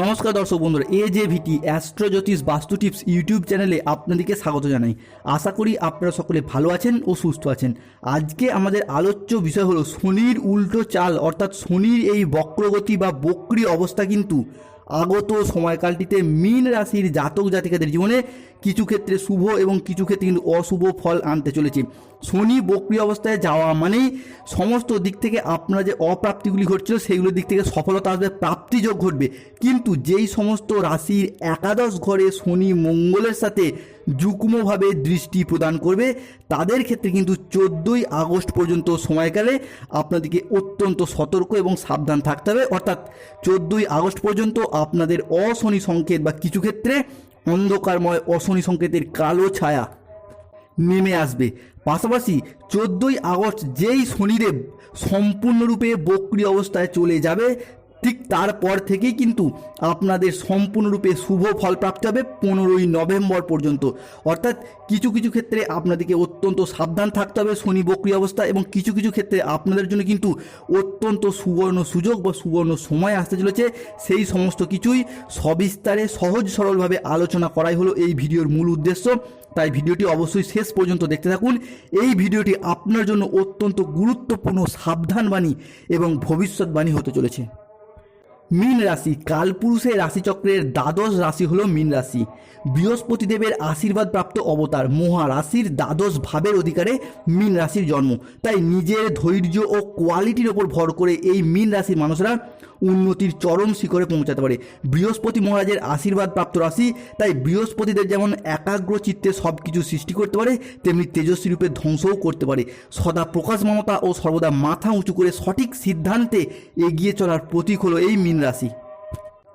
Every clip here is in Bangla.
নমস্কার দর্শক বন্ধুরা, এ যে ভিটি অ্যাস্ট্রোজ্যোতিষ বাস্তু টিপস ইউটিউব চ্যানেলে আপনাদেরকে স্বাগত জানাই। আশা করি আপনারা সকলে ভালো আছেন ও সুস্থ আছেন। আজকে আমাদের আলোচ্য বিষয় হলো শনির উল্টো চাল, অর্থাৎ শনির এই বক্রগতি বা বক্রি অবস্থা কিন্তু আগত সময়কালটিতে মীন রাশির জাতক জাতিকাদের জীবনে কিছু ক্ষেত্রে শুভ এবং কিছু ক্ষেত্রে কিন্তু অশুভ ফল আনতে চলেছে। শনি বক্রি অবস্থায় যাওয়া মানেই সমস্ত দিক থেকে আপনার যে অপ্রাপ্তিগুলি ঘটছিল সেইগুলোর দিক থেকে সফলতা আসবে, প্রাপ্তিযোগ ঘটবে। কিন্তু যেই সমস্ত রাশির একাদশ ঘরে শনি মঙ্গলের সাথে যুগ্মভাবে দৃষ্টি প্রদান করবে। তাদের ক্ষেত্রে কিন্তু চোদ্দোই আগস্ট পর্যন্ত সময়কালে আপনাদেরকে অত্যন্ত সতর্ক এবং সাবধান থাকতে হবে। অর্থাৎ চোদ্দোই আগস্ট পর্যন্ত আপনাদের অশনি সংকেত বা কিছু ক্ষেত্রে অন্ধকারময় অশনি সংকেতের কালো ছায়া নেমে আসবে। পাশাপাশি চোদ্দোই আগস্ট যেই শনিদেব সম্পূর্ণরূপে বক্রি অবস্থায় চলে যাবে ঠিক তারপর থেকেই কিন্তু আপনাদের সম্পূর্ণরূপে শুভ ফল প্রাপ্তি হবে পনেরোই নভেম্বর পর্যন্ত। অর্থাৎ কিছু কিছু ক্ষেত্রে আপনাদেরকে অত্যন্ত সাবধান থাকতে হবে শনি বক্রি অবস্থা এবং কিছু কিছু ক্ষেত্রে আপনাদের জন্য কিন্তু অত্যন্ত সুবর্ণ সুযোগ বা সুবর্ণ সময় আসতে চলেছে। সেই সমস্ত কিছুই সবিস্তারে, সহজ সরলভাবে আলোচনা করাই হলো এই ভিডিওর মূল উদ্দেশ্য। তাই ভিডিওটি অবশ্যই শেষ পর্যন্ত দেখতে থাকুন। এই ভিডিওটি আপনার জন্য অত্যন্ত গুরুত্বপূর্ণ, সাবধানবাণী এবং ভবিষ্যৎবাণী হতে চলেছে। মীন রাশি। কালপুরুষের রাশিচক্রের দ্বাদশ রাশি হলো মীন রাশি। বৃহস্পতিদেবের আশীর্বাদ প্রাপ্ত অবতার মহারাশির দ্বাদশ ভাবের অধিকারে মীন রাশির জন্ম। তাই নিজের ধৈর্য ও কোয়ালিটির ওপর ভর করে এই মীন রাশির মানুষরা উন্নতির চরম শিখরে পৌঁছাতে পারে। বৃহস্পতি মহারাজের আশীর্বাদ প্রাপ্ত রাশি, তাই বৃহস্পতিদের যেমন একাগ্র চিত্তে সব কিছু সৃষ্টি করতে পারে, তেমনি তেজস্বী রূপে ধ্বংসও করতে পারে। সদা প্রকাশ মমতা ও সর্বদা মাথা উঁচু করে সঠিক সিদ্ধান্তে এগিয়ে চলার প্রতীক হলো এই মীন রাশি।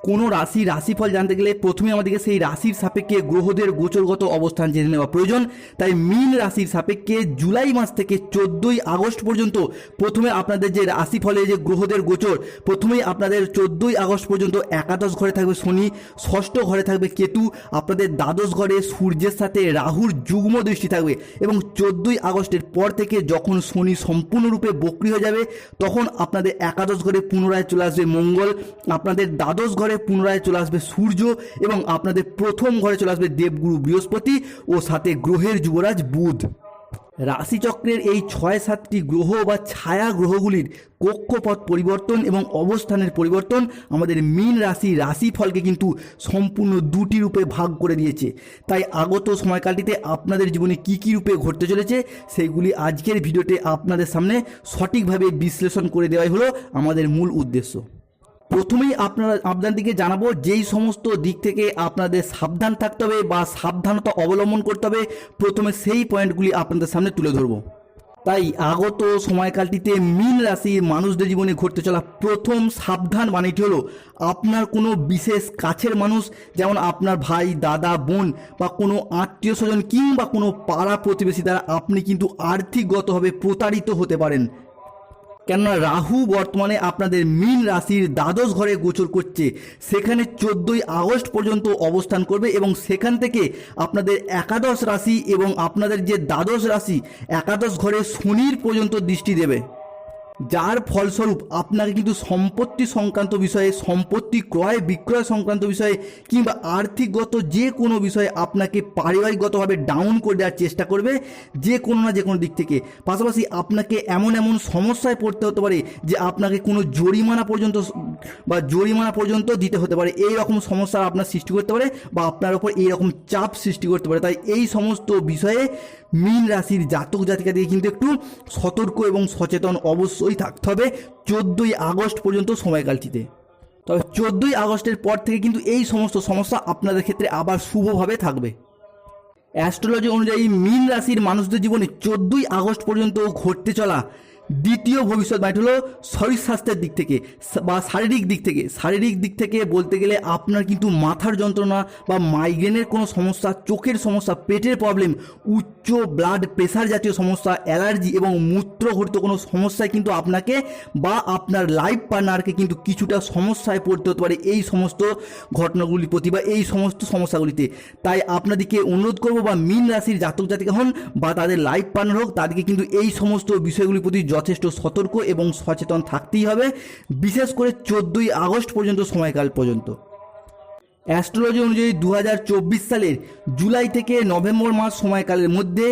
কোনো রাশি, রাশিফল জানতে গেলে প্রথমে আমাদেরকে সেই রাশির সাপেক্ষে গ্রহদের গোচরগত অবস্থান জেনে নেওয়া প্রয়োজন। তাই মীন রাশির সাপেক্ষে জুলাই মাস থেকে চোদ্দোই আগস্ট পর্যন্ত প্রথমে আপনাদের যে রাশিফলে যে গ্রহদের গোচর, প্রথমেই আপনাদের চোদ্দোই আগস্ট পর্যন্ত একাদশ ঘরে থাকবে শনি, ষষ্ঠ ঘরে থাকবে কেতু, আপনাদের দ্বাদশ ঘরে সূর্যের সাথে রাহুর যুগ্ম দৃষ্টি থাকবে এবং চোদ্দোই আগস্টের পর থেকে যখন শনি সম্পূর্ণরূপে বক্রি হয়ে যাবে, তখন আপনাদের একাদশ ঘরে পুনরায় চলে আসবে মঙ্গল, আপনাদের দ্বাদশ ঘরে পুনরায় চলে আসবে সূর্য এবং আপনাদের প্রথম ঘরে চলে আসবে দেবগুরু বৃহস্পতি ও সাথে গ্রহের যুবরাজ বুধ। রাশিচক্রের এই ছয় সাতটি গ্রহ বা ছায়া গ্রহগুলির কক্ষপথ পরিবর্তন এবং অবস্থানের পরিবর্তন আমাদের মীন রাশি রাশিফলকে কিন্তু সম্পূর্ণ দুটি রূপে ভাগ করে দিয়েছে। তাই আগত সময়কালটিতে আপনাদের জীবনে কি কি রূপে ঘটতে চলেছে সেইগুলি আজকের ভিডিওতে আপনাদের সামনে সঠিকভাবে বিশ্লেষণ করে দেওয়াই হলো আমাদের মূল উদ্দেশ্য। প্রথমেই আপনারা আপনাদেরকে জানাব যেই সমস্ত দিক থেকে আপনাদের সাবধান থাকতে হবে বা সাবধানতা অবলম্বন করতে হবে, প্রথমে সেই পয়েন্টগুলি আপনাদের সামনে তুলে ধরবো। তাই আগত সময়কালটিতে মীন রাশির মানুষদের জীবনে ঘটতে চলা প্রথম সাবধান বাণীটি হলো আপনার কোনো বিশেষ কাছের মানুষ, যেমন আপনার ভাই, দাদা, বোন বা কোনো আত্মীয় স্বজন কিংবা কোনো পাড়া প্রতিবেশী দ্বারা আপনি কিন্তু আর্থিকগতভাবে প্রতারিত হতে পারেন। কেননা রাহু বর্তমানে আপনাদের মীন রাশির দ্বাদশ ঘরে গোচর করছে। সেখানে চোদ্দোই আগস্ট পর্যন্ত অবস্থান করবে এবং সেখান থেকে আপনাদের একাদশ রাশি এবং আপনাদের যে দ্বাদশ রাশি, একাদশ ঘরে শনির পর্যন্ত দৃষ্টি দেবে। যার ফলস্বরূপ আপনাকে কিন্তু সম্পত্তি সংক্রান্ত বিষয়ে, সম্পত্তি ক্রয়, বিক্রয় সংক্রান্ত বিষয়ে কিংবা আর্থিকগত যে কোনো বিষয়ে আপনাকে পারিবারিকগতভাবে ডাউন করে দেওয়ার চেষ্টা করবে, যে কোনো না যে কোনো দিক থেকে। পাশাপাশি আপনাকে এমন এমন সমস্যায় পড়তে হতে পারে যে আপনাকে কোনো জরিমানা পর্যন্ত, বা জরিমানা পর্যন্ত দিতে হতে পারে। এই রকম সমস্যা আপনার সৃষ্টি করতে পারে বা আপনার ওপর এই রকম চাপ সৃষ্টি করতে পারে। তাই এই সমস্ত বিষয়ে মীন রাশির জাতক জাতিকাদের কিন্তু একটু সতর্ক এবং সচেতন অবশ্যই থাকতে হবে চোদ্দোই আগস্ট পর্যন্ত সময়কালটিতে। তবে চোদ্দোই আগস্টের পর থেকে কিন্তু এই সমস্ত সমস্যা আপনাদের ক্ষেত্রে আবার শুভভাবে থাকবে। অ্যাস্ট্রোলজি অনুযায়ী মীন রাশির মানুষদের জীবনে চোদ্দোই আগস্ট পর্যন্ত ঘটতে চলা দ্বিতীয় ভবিষ্যৎবাণী হলো শরীর স্বাস্থ্যের দিক থেকে, বা শারীরিক দিক থেকে। শারীরিক দিক থেকে বলতে গেলে আপনার কিন্তু মাথার যন্ত্রণা বা মাইগ্রেনের কোনো সমস্যা, চোখের সমস্যা, পেটের প্রবলেম উচ্চ ব্লাড প্রেশার জাতীয় সমস্যা অ্যালার্জি এবং মূত্রঘটিত কোনো সমস্যায় কিন্তু আপনাকে বা আপনার লাইফ পার্টনারকে কিন্তু কিছুটা সমস্যায় পড়তে হতে পারে এই সমস্ত ঘটনাগুলির প্রতি বা এই সমস্ত সমস্যাগুলিতে। তাই আপনাদেরকে অনুরোধ করব বা মীন রাশির জাতক জাতিকা হন বা তাদের লাইফ পার্টনার হোক, তাদেরকে কিন্তু এই সমস্ত বিষয়গুলির প্রতি যথেষ্ট সতর্ক এবং সচেতন থাকতেই হবে, বিশেষ করে চোদ্দোই আগস্ট পর্যন্ত সময়কাল পর্যন্ত। অ্যাস্ট্রোলজি অনুযায়ী দু হাজার চব্বিশ সালের জুলাই থেকে নভেম্বর মাস সময়কালের মধ্যে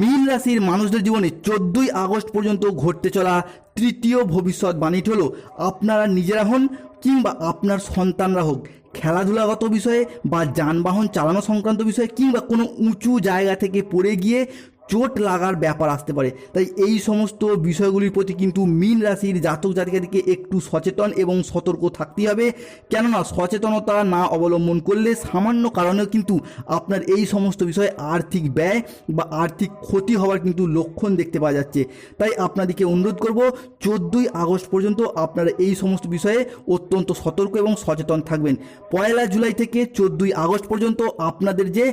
মীন রাশির মানুষদের জীবনে চোদ্দোই আগস্ট পর্যন্ত ঘটতে চলা তৃতীয় ভবিষ্যৎবাণীটি হলো আপনারা নিজেরা হন কিংবা আপনার সন্তানরা হোক। খেলাধুলাগত বিষয়ে বা যানবাহন চালানো সংক্রান্ত বিষয়ে কিংবা কোনো উঁচু জায়গা থেকে পড়ে গিয়ে চোট লাগার ব্যাপার আসতে পারে। তাই এই সমস্ত বিষয়গুলির প্রতি কিন্তু মীন রাশির জাতক জাতিকাদিকে একটু সচেতন এবং সতর্ক থাকতেই হবে। কেননা সচেতনতা না অবলম্বন করলে সামান্য কারণেও কিন্তু আপনার এই সমস্ত বিষয়ে আর্থিক ব্যয় বা আর্থিক ক্ষতি হওয়ার কিন্তু লক্ষণ দেখতে পাওয়া যাচ্ছে। তাই আপনাদেরকে অনুরোধ করব, চোদ্দোই আগস্ট পর্যন্ত আপনারা এই সমস্ত বিষয়ে অত্যন্ত সতর্ক এবং সচেতন থাকবেন। পয়লা জুলাই থেকে চোদ্দোই আগস্ট পর্যন্ত আপনাদের যে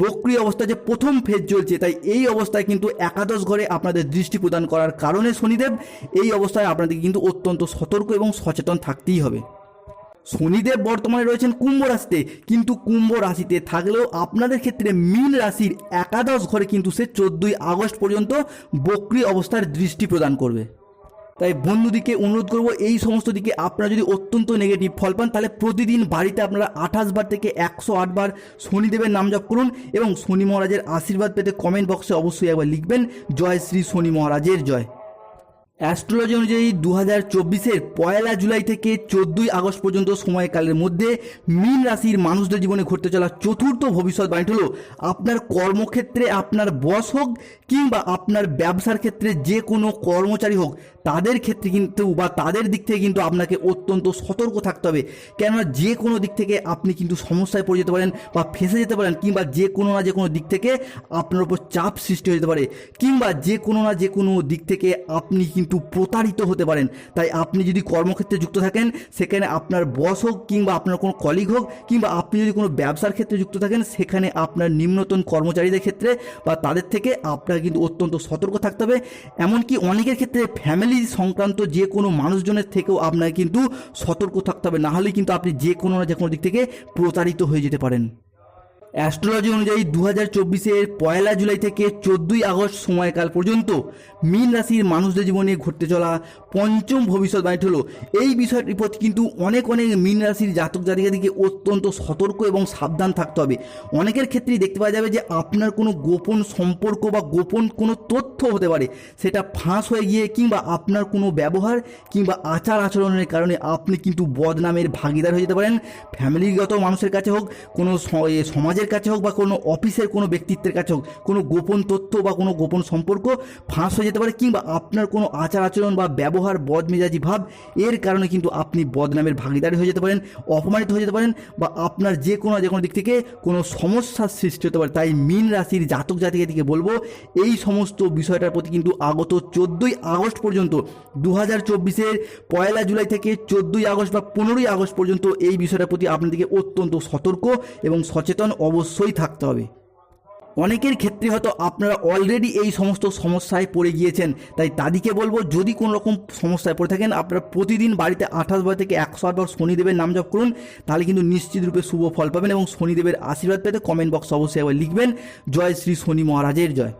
বক্রি অবস্থা যে প্রথম ফেজ চলছে, তাই এই অবস্থায় কিন্তু একাদশ ঘরে আপনাদের দৃষ্টি প্রদান করার কারণে শনিদেব এই অবস্থায় আপনাদের কিন্তু অত্যন্ত সতর্ক এবং সচেতন থাকতেই হবে। শনিদেব বর্তমানে রয়েছেন কুম্ভ রাশিতে, কিন্তু কুম্ভ রাশিতে থাকলেও আপনাদের ক্ষেত্রে মীন রাশির একাদশ ঘরে কিন্তু সে চোদ্দোই আগস্ট পর্যন্ত বক্রি অবস্থার দৃষ্টি প্রদান করবে। তাই বন্ধুদিকে অনুরোধ করব, এই সমস্ত দিকে আপনারা যদি অত্যন্ত নেগেটিভ ফল পান, তাহলে প্রতিদিন বাড়িতে আপনারা আঠাশ বার থেকে একশো আট বার শনিদেবের নাম জপ করুন এবং শনি মহারাজের আশীর্বাদ পেতে কমেন্ট বক্সে অবশ্যই একবার লিখবেন, জয় শ্রী শনি মহারাজের জয়। অ্যাস্ট্রোলজি অনুযায়ী দু হাজার চব্বিশের পয়লা জুলাই থেকে চোদ্দোই আগস্ট পর্যন্ত সময়কালের মধ্যে মীন রাশির মানুষদের জীবনে ঘটতে চলা চতুর্থ ভবিষ্যৎবাণীটি হলো আপনার কর্মক্ষেত্রে আপনার বস হোক কিংবা আপনার ব্যবসার ক্ষেত্রে যে কোনো কর্মচারী হোক, তাদের ক্ষেত্রে কিন্তু বা তাদের দিক থেকে কিন্তু আপনাকে অত্যন্ত সতর্ক থাকতে হবে। কেননা যে কোনো দিক থেকে আপনি কিন্তু সমস্যায় পড়ে যেতে পারেন বা ফেঁসে যেতে পারেন কিংবা যে কোনো না যে কোনো দিক থেকে আপনার উপর চাপ সৃষ্টি হয়ে যেতে পারে। কিংবা যে কোনো না যে কোনো দিক থেকে আপনি কিন্তু প্রতারিত হতে পারেন। তাই আপনি যদি কর্মক্ষেত্রে যুক্ত থাকেন, সেখানে আপনার বস হোক কিংবা আপনার কোনো কলিগ হোক, কিংবা আপনি যদি কোনো ব্যবসার ক্ষেত্রে যুক্ত থাকেন, সেখানে আপনার নিম্নতন কর্মচারীদের ক্ষেত্রে বা তাদের থেকে আপনার কিন্তু অত্যন্ত সতর্ক থাকতে হবে। এমনকি অনেকের ক্ষেত্রে ফ্যামিলি সংক্রান্ত যে কোনো মানুষজনের থেকেও আপনাকে কিন্তু সতর্ক থাকতে হবে। না হলে কিন্তু আপনি যে কোনো না যে কোনো দিক থেকে প্রতারিত হয়ে যেতে পারেন। অ্যাস্ট্রোলজি অনুযায়ী দু হাজার চব্বিশের পয়লা জুলাই থেকে চোদ্দই আগস্ট সময়কাল পর্যন্ত মীন রাশির মানুষদের জীবনে ঘটতে চলা পঞ্চম ভবিষ্যৎবাণী হলো, এই বিষয়টির প্রতি কিন্তু অনেক অনেক মীন রাশির জাতক জাতিকাদিকে অত্যন্ত সতর্ক এবং সাবধান থাকতে হবে। অনেকের ক্ষেত্রেই দেখতে পাওয়া যাবে যে আপনার কোনো গোপন সম্পর্ক বা গোপন কোনো তথ্য হতে পারে, সেটা ফাঁস হয়ে গিয়ে কিংবা আপনার কোনো ব্যবহার কিংবা আচার আচরণের কারণে আপনি কিন্তু বদনামের ভাগিদার হয়ে যেতে পারেন। ফ্যামিলিগত মানুষের কাছে হোক, কোনো স- সমাজের কাছে হোক বা কোনো অফিসের কোনো ব্যক্তিত্বের কাছে হোক, কোনো গোপন তথ্য বা কোনো গোপন সম্পর্ক ফাঁস হয়ে যেতে পারে কিংবা আপনার কোনো আচার আচরণ বা ব্যবহার, বদমেজাজি ভাব, এর কারণে কিন্তু আপনি বদনামের ভাগিদারি হয়ে যেতে পারেন, অপমানিত হয়ে যেতে পারেন বা আপনার যে কোনো যে কোনো দিক থেকে কোনো সমস্যার সৃষ্টি হতে পারে। তাই মীন রাশির জাতক জাতিকে দিকে বলব, এই সমস্ত বিষয়টার প্রতি কিন্তু আগত চোদ্দোই আগস্ট পর্যন্ত দু হাজার চব্বিশের পয়লা জুলাই থেকে চোদ্দোই আগস্ট বা পনেরোই আগস্ট পর্যন্ত এই বিষয়টার প্রতি আপনাদেরকে অত্যন্ত সতর্ক এবং সচেতন অবশ্যই থাকতে হবে। অনেকের ক্ষেত্রে হয়তো আপনারা অলরেডি এই সমস্ত সমস্যায় পড়ে গিয়েছেন। তাই তাদেরকে বলব, যদি কোনো রকম সমস্যায় পড়ে থাকেন, আপনারা প্রতিদিন বাড়িতে আঠাশ বার থেকে একশো আটবার শনিদেবের নাম জপ করুন, তাহলে কিন্তু নিশ্চিত রূপে শুভ ফল পাবেন এবং শনিদেবের আশীর্বাদ পেতে কমেন্ট বক্স অবশ্যই একবার লিখবেন, জয় শ্রী শনি মহারাজের জয়।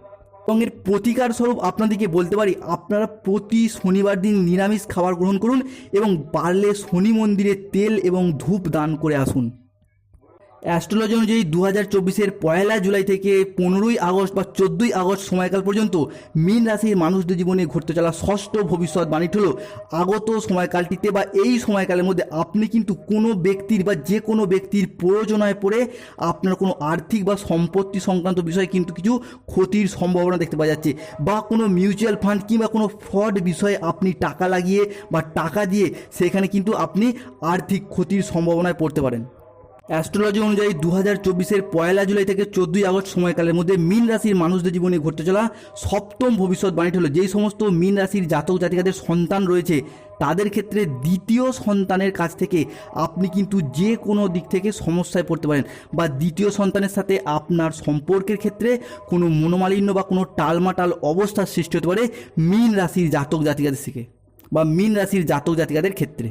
এবং এর প্রতিকার স্বরূপ আপনাদেরকে বলতে পারি, আপনারা প্রতি শনিবার দিন নিরামিষ খাবার গ্রহণ করুন এবং পারলে শনি মন্দিরে তেল এবং ধূপ দান করে আসুন। অ্যাস্ট্রোলজি অনুযায়ী দু হাজার চব্বিশের পয়লা জুলাই থেকে পনেরোই আগস্ট বা চোদ্দোই আগস্ট সময়কাল পর্যন্ত মীন রাশির মানুষদের জীবনে ঘটতে চলা ষষ্ঠ ভবিষ্যৎবাণীটি হলো আগত সময়কালটিতে বা এই সময়কালের মধ্যে আপনি কিন্তু কোনো ব্যক্তির বা যে কোনো ব্যক্তির প্রয়োজনায় পড়ে আপনার কোনো আর্থিক বা সম্পত্তি সংক্রান্ত বিষয়ে কিন্তু কিছু ক্ষতির সম্ভাবনা দেখতে পাওয়া যাচ্ছে বা কোনো মিউচুয়াল ফান্ড কিংবা কোনো ফ্রড বিষয়ে আপনি টাকা লাগিয়ে বা টাকা দিয়ে সেখানে কিন্তু আপনি আর্থিক ক্ষতির সম্ভাবনায় পড়তে পারেন। অ্যাস্ট্রোলজি অনুযায়ী দু হাজার চব্বিশের পয়লা জুলাই থেকে চোদ্দই আগস্ট সময়কালের মধ্যে মীন রাশির মানুষদের জীবনে ঘটতে চলা সপ্তম ভবিষ্যৎবাণীটি হলো যেই সমস্ত মীন রাশির জাতক জাতিকাদের সন্তান রয়েছে, তাদের ক্ষেত্রে দ্বিতীয় সন্তানের কাছ থেকে আপনি কিন্তু যে কোনো দিক থেকে সমস্যায় পড়তে পারেন বা দ্বিতীয় সন্তানের সাথে আপনার সম্পর্কের ক্ষেত্রে কোনো মনোমালিন্য বা কোনো টালমাটাল অবস্থার সৃষ্টি হতে পারে মীন রাশির জাতক জাতিকাদের থেকে বা মীন রাশির জাতক জাতিকাদের ক্ষেত্রে।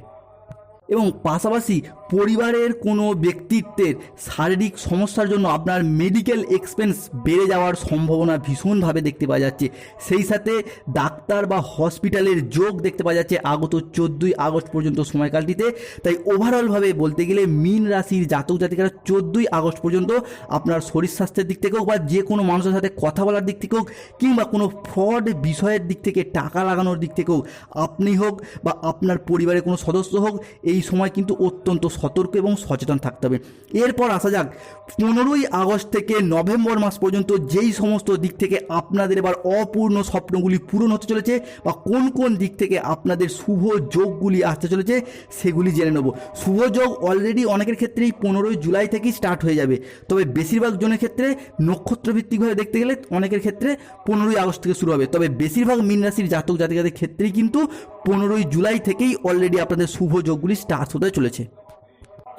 এবং পাশাপাশি পরিবারের কোনো ব্যক্তিত্বের শারীরিক সমস্যার জন্য আপনার মেডিকেল এক্সপেন্স বেড়ে যাওয়ার সম্ভাবনা ভীষণভাবে দেখতে পাওয়া যাচ্ছে। সেই সাথে ডাক্তার বা হসপিটালের যোগ দেখতে পাওয়া যাচ্ছে আগত চোদ্দোই আগস্ট পর্যন্ত সময়কালটিতে। তাই ওভারঅলভাবে বলতে গেলে মিন রাশির জাতক জাতিকারা চোদ্দোই আগস্ট পর্যন্ত আপনার শরীর স্বাস্থ্যের দিক থেকে হোক বা যে কোনো মানুষের সাথে কথা বলার দিক থেকে হোক কিংবা কোনো ফ্রড বিষয়ের দিক থেকে টাকা লাগানোর দিক থেকে হোক, আপনি হোক বা আপনার পরিবারের কোনো সদস্য হোক, এই সময় কিন্তু অত্যন্ত সতর্ক এবং সচেতন থাকতে হবে। এরপর আসা যাক, পনেরোই আগস্ট থেকে নভেম্বর মাস পর্যন্ত যেই সমস্ত দিক থেকে আপনাদের এবার অপূর্ণ স্বপ্নগুলি পূরণ হতে চলেছে বা কোন কোন দিক থেকে আপনাদের শুভ যোগগুলি আসতে চলেছে, সেগুলি জেনে নেব। শুভ যোগ অলরেডি অনেকের ক্ষেত্রেই পনেরোই জুলাই থেকেই স্টার্ট হয়ে যাবে। তবে বেশিরভাগ জনের ক্ষেত্রে নক্ষত্র ভিত্তিকভাবে দেখতে গেলে অনেকের ক্ষেত্রে পনেরোই আগস্ট থেকে শুরু হবে। তবে বেশিরভাগ মীন রাশির জাতক জাতিকাদের ক্ষেত্রেই কিন্তু পনেরোই জুলাই থেকেই অলরেডি আপনাদের শুভ যোগগুলি স্টার্ট হতে চলেছে?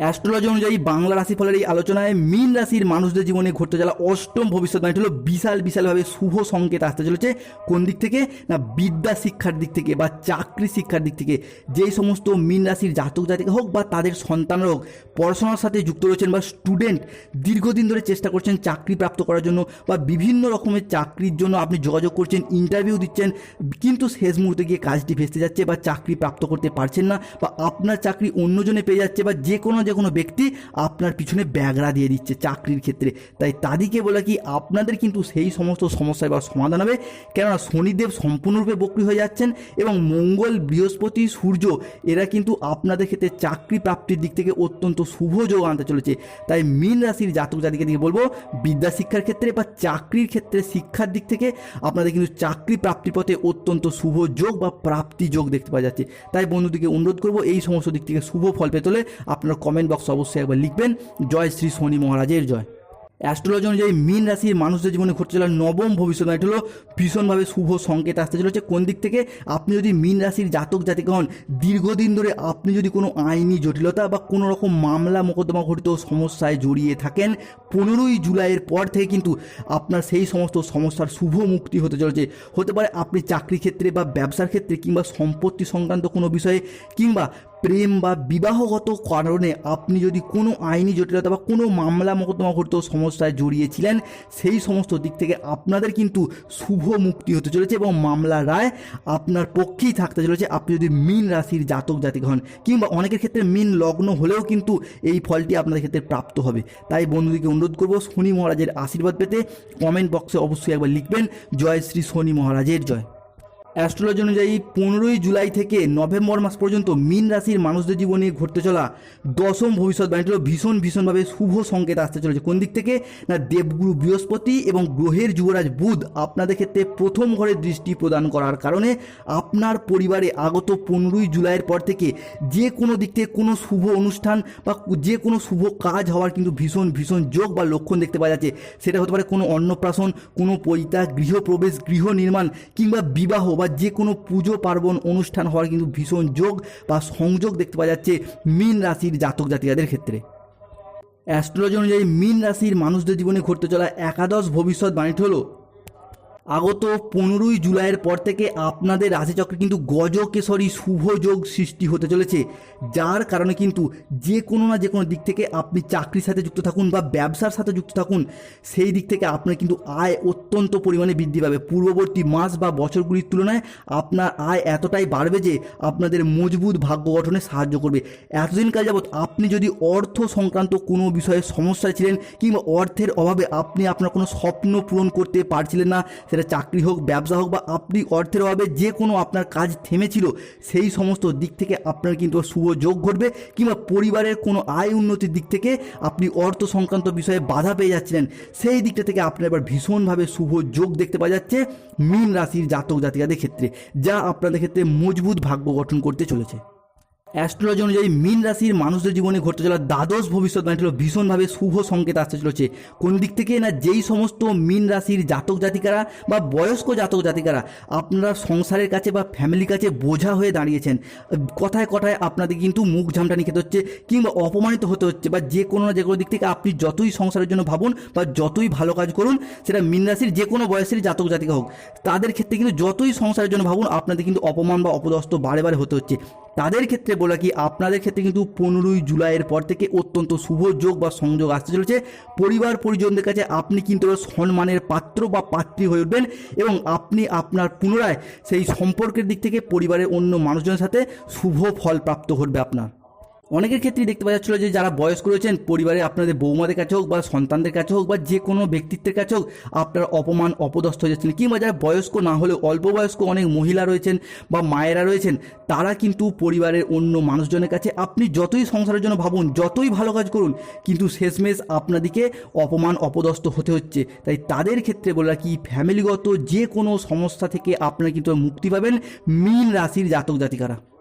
অ্যাস্ট্রোলজি অনুযায়ী বাংলা রাশিফলের এই আলোচনায় মীন রাশির মানুষদের জীবনে ঘটতে চলা অষ্টম ভবিষ্যৎবাণীটি হলো বিশাল বিশালভাবে শুভ সংকেত আসতে চলেছে। কোন দিক থেকে? না, বিদ্যা শিক্ষার দিক থেকে বা চাকরি শিক্ষার দিক থেকে। যেই সমস্ত মীন রাশির জাতক জাতিকা হোক বা তাদের সন্তানরা হোক, পড়াশোনার সাথে যুক্ত রয়েছেন বা স্টুডেন্ট দীর্ঘদিন ধরে চেষ্টা করছেন চাকরি প্রাপ্ত করার জন্য বা বিভিন্ন রকমের চাকরির জন্য আপনি যোগাযোগ করছেন ইন্টারভিউ দিচ্ছেন, কিন্তু শেষ মুহূর্তে গিয়ে কাজটি ভেস্তে যাচ্ছে বা চাকরি প্রাপ্ত করতে পারছেন না বা আপনার চাকরি অন্যজনে পেয়ে যাচ্ছে বা যে কোনো যে কোনো ব্যক্তি আপনার পিছনে ব্যাগরা দিয়ে দিচ্ছে চাকরির ক্ষেত্রে। তাই তাদেরকে বলে কি আপনাদের কিন্তু সেই সমস্ত সমস্যার বা সমাধান হবে। কেননা শনিদেব সম্পূর্ণরূপে বক্রি হয়ে যাচ্ছেন এবং মঙ্গল, বৃহস্পতি, সূর্য এরা কিন্তু আপনাদের ক্ষেত্রে চাকরি প্রাপ্তির দিক থেকে অত্যন্ত শুভ যোগ আনতে চলেছে। তাই মীন রাশির জাতক জাতিকে দিকে বলব, বিদ্যা শিক্ষার ক্ষেত্রে বা চাকরির ক্ষেত্রে শিক্ষার দিক থেকে আপনাদের কিন্তু চাকরি প্রাপ্তির পথে অত্যন্ত শুভ যোগ বা প্রাপ্তি যোগ দেখতে পাওয়া যাচ্ছে। তাই বন্ধুদিকে অনুরোধ করব এই সমস্ত দিক থেকে শুভ ফল পেতে হলে আপনারা বক্স অবশ্যই একবার লিখবেন। জয় শ্রী শনি মহারাজের জয়। অ্যাস্ট্রোলজি অনুযায়ী মীন রাশির মানুষদের জীবনে ঘটতে চলা নবম ভবিষ্যৎবাণী হলো ভীষণভাবে শুভ সংকেত আসতে চলেছে কোন দিক থেকে? আপনি যদি মীন রাশির জাতক জাতিকা হন, দীর্ঘদিন ধরে আপনি যদি কোনো আইনি জটিলতা বা কোনো রকম মামলা মোকদ্দমা ঘটিত সমস্যায় জড়িয়ে থাকেন, পনেরোই জুলাইয়ের পর থেকে কিন্তু আপনার সেই সমস্ত সমস্যার শুভ মুক্তি হতে চলেছে। হতে পারে আপনি চাকরি ক্ষেত্রে বা ব্যবসার ক্ষেত্রে কিংবা সম্পত্তি সংক্রান্ত কোনো বিষয়ে কিংবা প্রেম বা বিবাহগত কারণে আপনি যদি কোনো আইনি জটিলতা বা কোনো মামলা মোকদ্দমা ঘটিত সমস্যায় জড়িয়েছিলেন, সেই সমস্ত দিক থেকে আপনাদের কিন্তু শুভ মুক্তি হতে চলেছে এবং মামলা রায় আপনার পক্ষেই থাকতে চলেছে। আপনি যদি মিন রাশির জাতক, জাতিক হন কিংবা অনেকের ক্ষেত্রে মিন লগ্ন হলেও কিন্তু এই ফলটি আপনাদের ক্ষেত্রে প্রাপ্ত হবে। তাই বন্ধুদিকে অনুরোধ করব শনি মহারাজের আশীর্বাদ পেতে কমেন্ট বক্সে অবশ্যই একবার লিখবেন, জয় শ্রী শনি মহারাজের জয়। অ্যাস্ট্রোলজি অনুযায়ী পনেরোই জুলাই থেকে নভেম্বর মাস পর্যন্ত মিন রাশির মানুষদের জীবনে ঘটতে চলা দশম ভবিষ্যৎবাণীটি হলো ভীষণ ভীষণভাবে শুভ সংকেত আসতে চলেছে। কোন দিক থেকে? না, দেবগুরু বৃহস্পতি এবং গ্রহের যুবরাজ বুধ আপনাদের ক্ষেত্রে প্রথম ঘরে দৃষ্টি প্রদান করার কারণে আপনার পরিবারে আগত পনেরোই জুলাইয়ের পর থেকে যে কোনো দিক থেকে কোনো শুভ অনুষ্ঠান বা যে কোনো শুভ কাজ হওয়ার কিন্তু ভীষণ ভীষণ যোগ বা লক্ষণ দেখতে পাওয়া যাচ্ছে। সেটা হতে পারে কোনো অন্নপ্রাশন, কোনো পৈতা, গৃহপ্রবেশ, গৃহ নির্মাণ কিংবা বিবাহ বা যে কোনো পুজো, পার্বণ, অনুষ্ঠান হওয়ার কিন্তু ভীষণ যোগ বা সংযোগ দেখতে পাওয়া যাচ্ছে মীন রাশির জাতক জাতিকাদের ক্ষেত্রে। অ্যাস্ট্রোলজি অনুযায়ী মীন রাশির মানুষদের জীবনে ঘটতে চলা একাদশ ভবিষ্যৎ বাণীটি হলো আগত পনেরোই জুলাইয়ের পর থেকে আপনাদের রাশিচক্রে কিন্তু গজকেশরী শুভ যোগ সৃষ্টি হতে চলেছে। যার কারণে কিন্তু যে কোনো না যে কোনো দিক থেকে আপনি চাকরির সাথে যুক্ত থাকুন বা ব্যবসার সাথে যুক্ত থাকুন, সেই দিক থেকে আপনার কিন্তু আয় অত্যন্ত পরিমাণে বৃদ্ধি পাবে। পূর্ববর্তী মাস বা বছরগুলির তুলনায় আপনার আয় এতটাই বাড়বে যে আপনাদের মজবুত ভাগ্য গঠনে সাহায্য করবে। এতদিন কাল যাবৎ আপনি যদি অর্থ সংক্রান্ত কোনো বিষয়ে সমস্যায় ছিলেন কিংবা অর্থের অভাবে আপনি আপনার কোনো স্বপ্ন পূরণ করতে পারছিলেন না সেটা চাকরি হোক, ব্যবসা হোক বা আপনি অর্থের অভাবে যে কোনো আপনার কাজ থেমেছিল, সেই সমস্ত দিক থেকে আপনার কিন্তু শুভ যোগ ঘটবে কিংবা পরিবারের কোনো আয় উন্নতির দিক থেকে আপনি অর্থ সংক্রান্ত বিষয়ে বাধা পেয়ে যাচ্ছিলেন। সেই দিকটা থেকে আপনার এবার ভীষণভাবে শুভ যোগ দেখতে পাওয়া যাচ্ছে মীন রাশির জাতক জাতিকাদের ক্ষেত্রে, যা আপনাদের ক্ষেত্রে মজবুত ভাগ্য গঠন করতে চলেছে। অ্যাস্ট্রোলজি অনুযায়ী মীন রাশির মানুষদের জীবনে ঘটতে চলা দ্বাদশ ভবিষ্যৎ ভবিষ্যৎবাণী ছিল ভীষণভাবে শুভ সংকেত আসতে চলেছে। কোন দিক থেকে না যেই সমস্ত মীন রাশির জাতক জাতিকারা বা বয়স্ক জাতক জাতিকারা আপনারা সংসারের কাছে বা ফ্যামিলির কাছে বোঝা হয়ে দাঁড়িয়েছেন, কথায় কথায় আপনাদের কিন্তু মুখ ঝামটানি খেতে হচ্ছে কিংবা অপমানিত হতে হচ্ছে বা যে কোনো না যে কোনো দিক থেকে আপনি যতই সংসারের জন্য ভাবুন বা যতই ভালো কাজ করুন, সেটা মীন রাশির যে কোনো বয়সের জাতক জাতিকা হোক, তাদের ক্ষেত্রে কিন্তু যতই সংসারের জন্য ভাবুন আপনাদের কিন্তু অপমান বা অপদস্থ বারে বারে হতে হচ্ছে। তাদের ক্ষেত্রে কি আপনাদের ক্ষেত্রে কিন্তু পনেরোই জুলাইয়ের পর থেকে অত্যন্ত শুভ যোগ বা সংযোগ আসতে চলেছে। পরিবার পরিজনদের কাছে আপনি কিন্তু সম্মানের পাত্র বা পাত্রী হয়ে উঠবেন এবং আপনি আপনার পুনরায় সেই সম্পর্কের দিক থেকে পরিবারের অন্য মানুষজনের সাথে শুভ ফল প্রাপ্ত ঘটবে আপনার। অনেকের ক্ষেত্রেই দেখতে পাওয়া যাচ্ছিল যে যারা বয়স্ক রয়েছেন পরিবারে আপনাদের বৌমাদের কাছে হোক বা সন্তানদের কাছে হোক বা যে কোনো ব্যক্তিত্বের কাছে হোক, আপনারা অপমান অপদস্থ হয়ে যাচ্ছেন। কিংবা যারা বয়স্ক না হলেও অল্প বয়স্ক অনেক মহিলা রয়েছেন বা মায়েরা রয়েছেন, তারা কিন্তু পরিবারের অন্য মানুষজনের কাছে আপনি যতই সংসারের জন্য ভাবুন, যতই ভালো কাজ করুন, কিন্তু শেষমেশ আপনাদিকে অপমান অপদস্থ হতে হচ্ছে। তাই তাদের ক্ষেত্রে বলে রাখি, ফ্যামিলিগত যে কোনো সমস্যা থেকে আপনারা কিন্তু মুক্তি পাবেন। মীন রাশির জাতক জাতিকারা।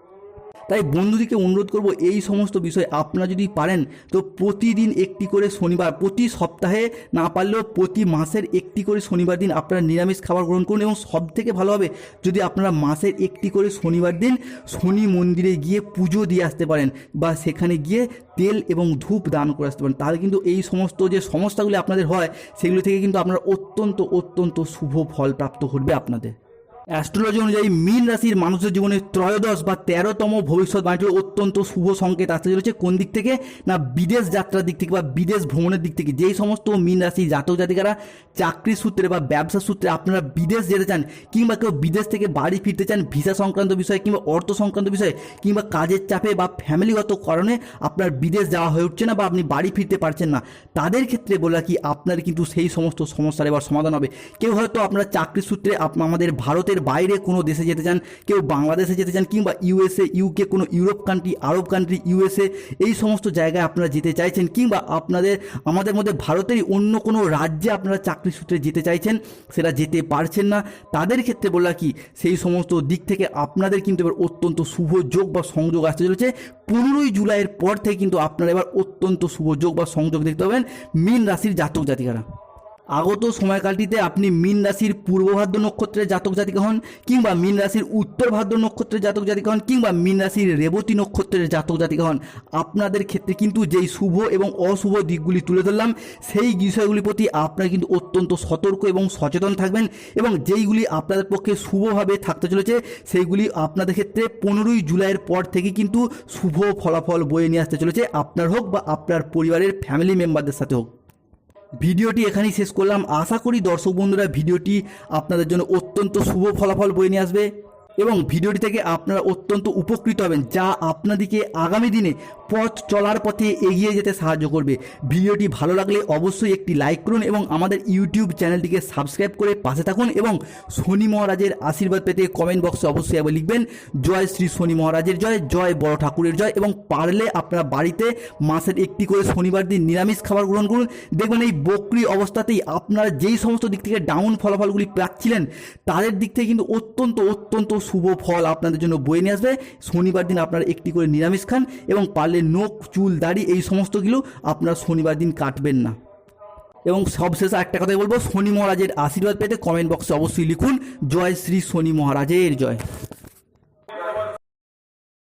তাই বন্ধুদিকে অনুরোধ করব, এই সমস্ত বিষয় আপনারা যদি পারেন, তো প্রতিদিন একটি করে শনিবার, প্রতি সপ্তাহে না পারলেও প্রতি মাসের একটি করে শনিবার দিন আপনারা নিরামিষ খাবার গ্রহণ করুন এবং সব থেকে ভালো হবে যদি আপনারা মাসের একটি করে শনিবার দিন শনি মন্দিরে গিয়ে পুজো দিয়ে আসতে পারেন বা সেখানে গিয়ে তেল এবং ধূপ দান করে আসতে পারেন। তাহলে কিন্তু এই সমস্ত যে সমস্যাগুলি আপনাদের হয়, সেগুলি থেকে কিন্তু আপনার অত্যন্ত অত্যন্ত শুভ ফল প্রাপ্ত ঘটবে আপনাদের। অ্যাস্ট্রোলজি অনুযায়ী মীন রাশির মানুষের জীবনে ত্রয়োদশ বা তেরোতম ভবিষ্যৎবাণীটি অত্যন্ত শুভ সংকেত। আসতে চলেছে কোন দিক থেকে? না, বিদেশ যাত্রার দিক থেকে বা বিদেশ ভ্রমণের দিক থেকে। যেই সমস্ত মীন রাশির জাতক জাতিকারা চাকরি সূত্রে বা ব্যবসা সূত্রে আপনারা বিদেশ যেতে চান, কিংবা কেউ বিদেশ থেকে বাড়ি ফিরতে চান ভিসা সংক্রান্ত বিষয়ে, কিংবা অর্থ সংক্রান্ত বিষয়ে, কিংবা কাজের চাপে বা ফ্যামিলিগত কারণে আপনার বিদেশ যাওয়া হয়ে উঠছে না বা আপনি বাড়ি ফিরতে পারছেন না, তাদের ক্ষেত্রে বলে কি আপনার কিন্তু সেই সমস্ত সমস্যার এবার সমাধান হবে। কেউ হয়তো আপনার চাকরি সূত্রে আমাদের আমাদের ভারতের বাইরে কোনো দেশে যেতে চান, কেউ বাংলাদেশে যেতে চান কিংবা ইউএসএ ইউকে কোনো Europe country Arab country USA এই সমস্ত জায়গায় আপনারা যেতে চাইছেন কিংবা আপনাদের, আমাদের মধ্যে ভারতেরই অন্য কোনো রাজ্যে আপনারা চাকরি সূত্রে যেতে চাইছেন, সেটা যেতে পারছেন না। তাদের ক্ষেত্রে বলা কি, সেই সমস্ত দিক থেকে আপনাদের কিন্তু এবার অত্যন্ত শুভ যোগ বা সংযোগ আসতে চলেছে। পনেরোই জুলাইয়ের পর থেকে কিন্তু আপনারা এবার অত্যন্ত শুভ যোগ বা সংযোগ দেখতে পাবেন। মীন রাশির জাতক জাতিকারা। আগত সময়কালটিতে আপনি মীন রাশির পূর্ব ভাদ্র নক্ষত্রের জাতক জাতিকা হন কিংবা মীন রাশির উত্তর ভাদ্র নক্ষত্রের জাতক জাতিকা হন কিংবা মীন রাশির রেবতী নক্ষত্রের জাতক জাতিকা হন, আপনাদের ক্ষেত্রে কিন্তু যেই শুভ এবং অশুভ দিকগুলি তুলে ধরলাম, সেই বিষয়গুলির প্রতি আপনারা কিন্তু অত্যন্ত সতর্ক এবং সচেতন থাকবেন এবং যেইগুলি আপনাদের পক্ষে শুভভাবে থাকতে চলেছে, সেইগুলি আপনাদের ক্ষেত্রে পনেরোই জুলাইয়ের পর থেকে কিন্তু শুভ ফলাফল বয়ে নিয়ে আসতে চলেছে, আপনার হোক বা আপনার পরিবারের ফ্যামিলি মেম্বারদের সাথে হোক। ভিডিওটি এখানেই শেষ করলাম। আশা করি দর্শক বন্ধুরা ভিডিওটি আপনাদের জন্য অত্যন্ত শুভ ফলাফল বয়ে নিয়ে আসবে। এবং ভিডিওটি থেকে আপনারা অত্যন্ত উপকৃত হবেন, যা আপনাদেরকে আগামী দিনে পথ চলার পথে এগিয়ে যেতে সাহায্য করবে। ভিডিওটি ভালো লাগলে অবশ্যই একটি লাইক করুন এবং আমাদের ইউটিউব চ্যানেলটিকে সাবস্ক্রাইব করে পাশে থাকুন এবং শনি মহারাজের আশীর্বাদ পেতে কমেন্ট বক্সে অবশ্যই একবার লিখবেন, জয় শ্রী শনি মহারাজের জয় জয় বড় ঠাকুরের জয় এবং পারলে আপনারা বাড়িতে মাসের একটি করে শনিবার দিন নিরামিষ খাবার গ্রহণ করুন। দেখবেন এই বকরি অবস্থাতেই আপনারা যেই সমস্ত দিক থেকে ডাউন ফলাফলগুলি পাচ্ছিলেন, তাদের দিক থেকে কিন্তু অত্যন্ত অত্যন্ত শুভ ফল আপনাদের জন্য বয়ে নিয়ে আসবে। শনিবার দিন আপনারা একটি করে নিরামিষ খান এবং পারলে নোখ, চুল, দাড়ি এই সমস্তগুলো আপনারা শনিবার দিন কাটবেন না। এবং সবশেষে একটা কথাই বলব, শনি মহারাজের আশীর্বাদ পেতে কমেন্ট বক্সে অবশ্যই লিখুন, জয় শ্রী শনি মহারাজের জয়।